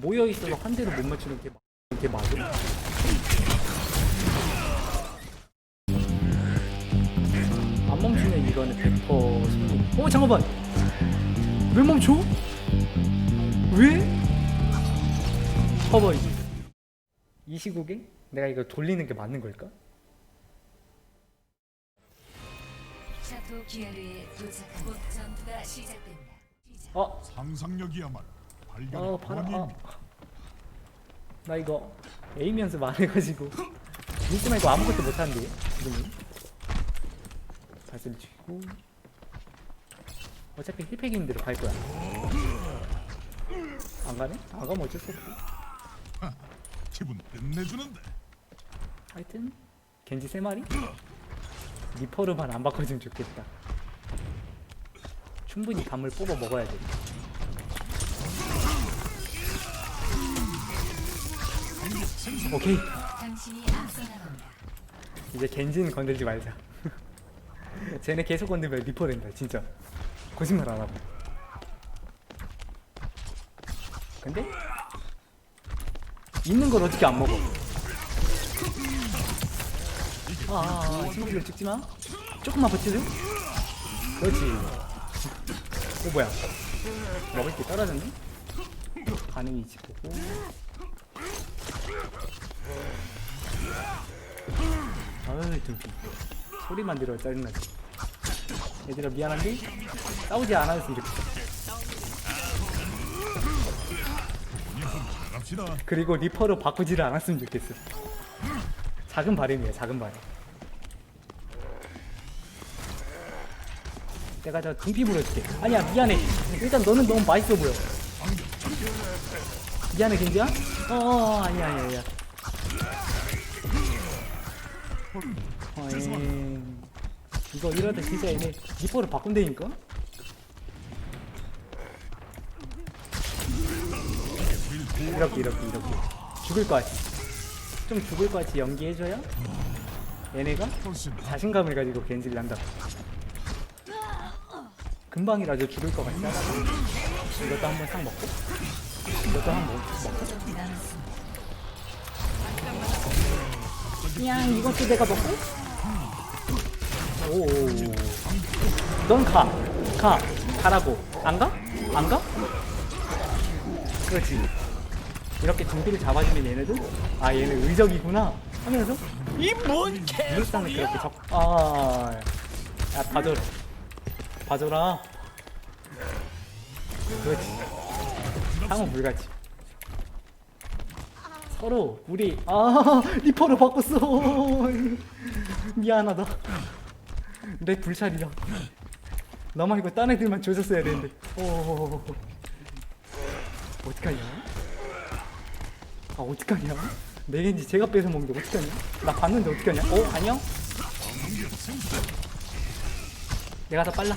모여 있어서 한 대도 못 맞추는 게 이게 맞아? 안 멈추면 이거는 100% 성공. 어 잠깐만. 왜 멈춰? 왜? 봐봐 이제. 이 시국에 내가 이걸 돌리는 게 맞는 걸까? 어? 상상력이야말로 어 바로 어. 나 이거 에임 연습 안 해가지고. 믿지 말고 아무것도 못하는데 지금 발소리 치고. 어차피 힐팩인 대로 갈 거야. 안 가네? 안 가면 어쩔 수 없고 기분 끝내주는데. 하여튼 겐지 세 마리? 리퍼로만 안 바꿔주면 좋겠다. 충분히 밤을 뽑아 먹어야 돼. 오케이. 이제 겐진 건들지 말자. 쟤네 계속 건들면 리퍼 된다 진짜. 거짓말 안 하고. 근데? 있는 걸 어떻게 안 먹어? 아, 아, 아, 아 친구들 찍지마. 조금만 버티든 그렇지. 어 뭐야? 먹을 게 떨어졌네. 반응이 있지 보고. 아이 등피 소리만 들어 짜증나지. 얘들아 미안한데? 싸우지 않았으면 좋겠어. 그리고 리퍼로 바꾸지를 않았으면 좋겠어. 작은 바램이야 작은 바램 내가 저 등피 물어줄게. 아니야 미안해. 일단 너는 너무 맛있어 보여. 미안해 김지야? 어 아니 아니 아니야. 어잉. 이거 이러다 진짜 얘네 니퍼를 바꾼다니까? 이렇게 이렇게 이렇게. 죽을 것 같이 좀 죽을 것 같이 연기해줘야? 얘네가? 자신감을 가지고 겐지를 한다. 금방이라도 죽을 것 같지 않아? 이것도 한번 싹 먹고? 이것도 한번 먹자. 그냥 이것도 내가 먹고? 오. 넌 가. 가. 가라고. 안 가? 안 가? 그렇지. 이렇게 정비를 잡아주면 얘네도 아 얘네 의적이구나 하면서 이뭔 물상을 그렇게 잡. 아. 야 봐줘. 봐줘라. 그렇지. 상호 불같이. 서로 우리 아 리퍼로 바꿨어. 미안하다. 내 불찰이라 나 말고 딴 애들만 조졌어야 되는데. 오 어떡하냐? 아 어떡하냐? 내겐지 제가 뺏어 먹는데 어떡하냐? 나 봤는데 어떡하냐? 오 안녕? 내가 다 빨라.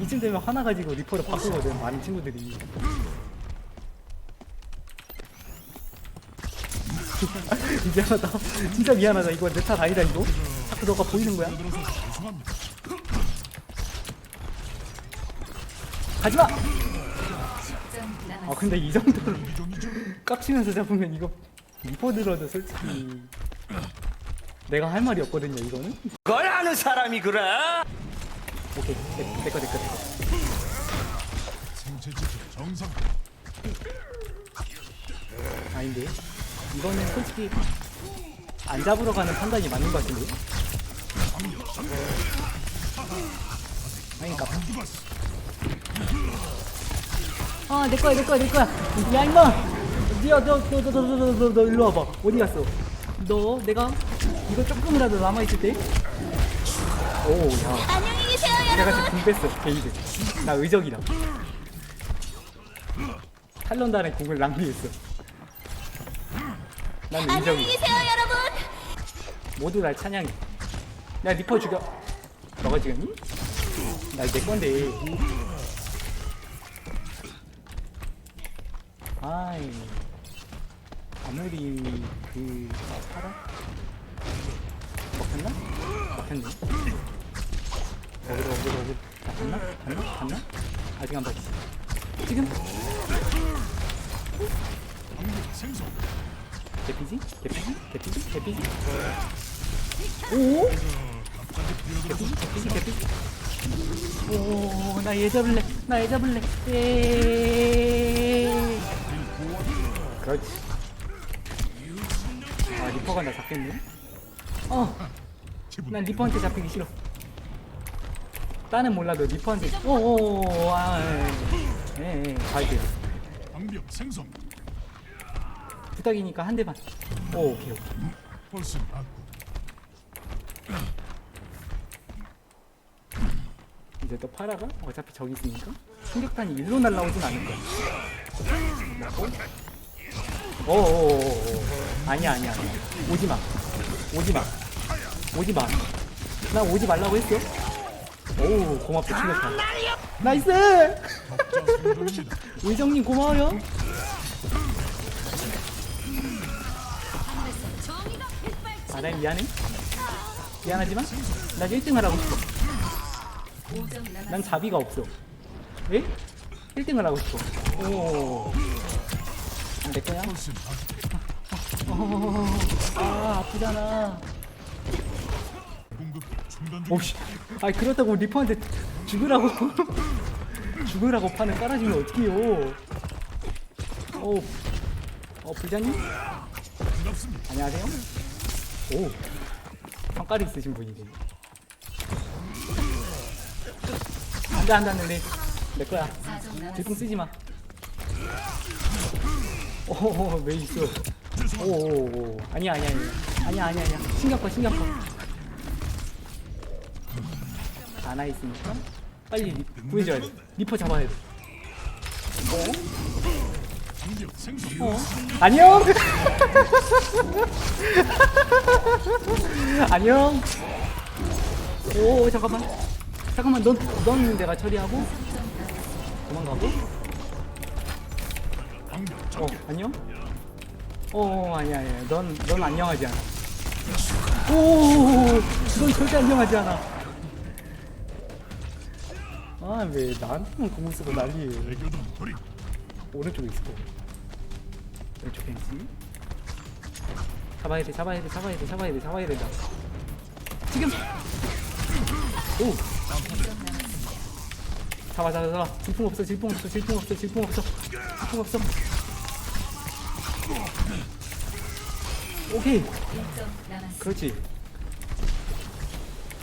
이쯤 되면 하나 가지고 리퍼를 바꾸거든 많은 친구들이. 미안하다. 진짜 미안하다. 이거 내 탓 아니다 이거. 자꾸 너가 보이는 거야? 가지마! 아 근데 이 정도로 깝치면서 잡으면 이거 리퍼 들어도 솔직히 내가 할 말이 없거든요 이거는. 그걸 아는 사람이 그래? 오케이 내꺼 내꺼 내꺼 생체 지 정상. 아닌데 이거는 솔직히 안 잡으러 가는 판단이 맞는 것 같은데 아니까 아, 내 거야, 내 거야, 내 거야. 야, 임마. 니야, 너, 너, 너, 너, 너, 너, 너, 일로 와봐. 어디 갔어? 너, 내가 이거 조금이라도 남아있을 때? 오, 야. 내가 지금 궁 뺐어 게이드 나 의적이다. 탈론단의 궁을 낭비했어. 난 의적이다. 모두 날 찬양해. 야 리퍼 죽여. 너가 죽였니? 나내 건데. 아이. 아무리 그 살아? 먹혔나? 먹혔네 어그로 어그로 어그로 아, 봤나? 봤나? 봤나? 아직 안 봤지 지금? 개피지? 개피지? 개피지? 개피지? 오? 개피지? 개피지? 개피지? 오, 나 얘 잡을래. 나 얘 잡을래. 에 그렇지. 아, 리퍼가 나 잡겠네. 어, 기분 난 리퍼한테 잡히기 싫어. 딴은 몰라도 리퍼한테. 오오오, 아, 예, 예, 갈게요. 방벽 생성. 부탁이니까 한 대만. 오, 오케이, 오케이. 펄스 맞고. 이제 또 파라가 어차피 저기 있으니까 충격탄이 일로 날라오진 않을 거야. 오, 오오오오. 아니야 아니야 아니야. 오지 마. 오지 마. 오지 마. 나 오지 말라고 했어. 오 고맙다 충격탄. 나이스. 의정님 고마워요. 아나 미안해. 미안하지만 나 1등을 하고 싶어. 5점 남았습니다. 난 자비가 없어. 에? 1등을 하고 싶어. 오. 내 거야? 펄스 맞고. 어, 아, 아프잖아. 오씨. 아, 그렇다고 리퍼한테 죽으라고. 죽으라고 판을 깔아주면 어떡해요. 오. 어, 부자님? 반갑습니다. 안녕하세요. 오. 성깔이 있으신 분이네. 안 돼, 안 돼, 안 돼. 내, 내 거야. 4점 남았습니다. 질풍 쓰지 마. 오, 왜 있어? 오, 오, 오. 아니야, 아니야, 아니야. 아니야, 아니야, 아니야. 신경 꺼, 신경 꺼. 안와 있으니까 빨리 리, 구해줘야 돼. 리퍼 잡아야 돼. 생성. 어? 안녕. 안녕. 오, 잠깐만. 잠깐만, 넌, 넌 내가 처리하고 도망가고. 어, 안녕? 어, 아니야, 아니야. 넌, 넌 안녕하지 않아. 오, 넌 절대 안녕하지 않아. 아, 왜 나한테만 공을 쓰고 난리예요. 오른쪽에 있어. 왼쪽 펜스. 잡아야 돼, 잡아야 돼, 잡아야 돼, 잡아야 돼, 잡아야 된다. 지금! 오! 잡아, 잡아, 잡아. 질풍 없어, 질풍 없어, 질풍 없어, 질풍 없어. 질풍 없어. 오케이. 1점 남았습니다. 그렇지.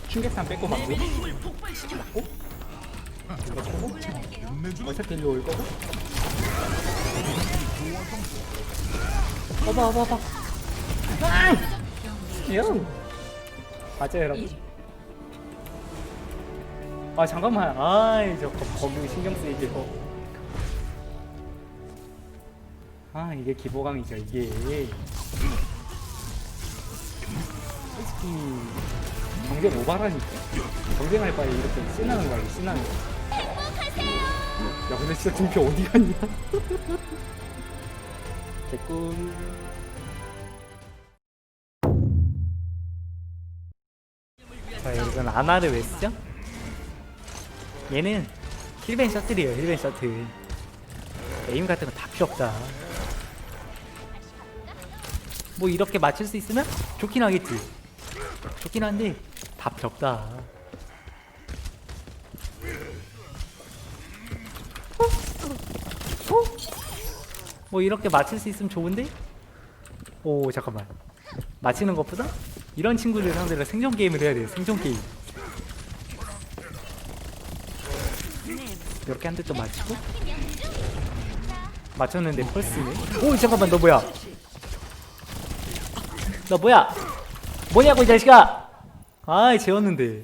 충격탄 뺏고 맞고. 맞고. 어차피 일로 올 거고. 봐봐, 봐봐. 아! 요. 맞아요, 여러분. 아 잠깐만. 아이 저 거, 거기 신경 쓰이지 거. 아 이게 기보강이죠 이게. 솔직히 경쟁 오바라니까. 경쟁할 바에 이렇게 신나는 거야, 신나는 거. 야 근데 진짜 등표 어디 갔냐? 개꿀. 자 여러분 아나를 왜 쓰죠? 얘는 힐벤 셔틀이에요 힐벤 셔틀 에임 같은 거 다 필요 없다 뭐 이렇게 맞출 수 있으면 좋긴 하겠지 좋긴 한데 다 필요 없다 어? 뭐 이렇게 맞출 수 있으면 좋은데? 오 잠깐만. 맞히는 것보다 이런 친구들 상대로 생존 게임을 해야 돼요 생존 게임. 이렇게 한대좀 맞히고. 맞췄는데 펄스네. 오 잠깐만 너 뭐야? 너 뭐야? 뭐냐고 이 자식아! 아이 재웠는데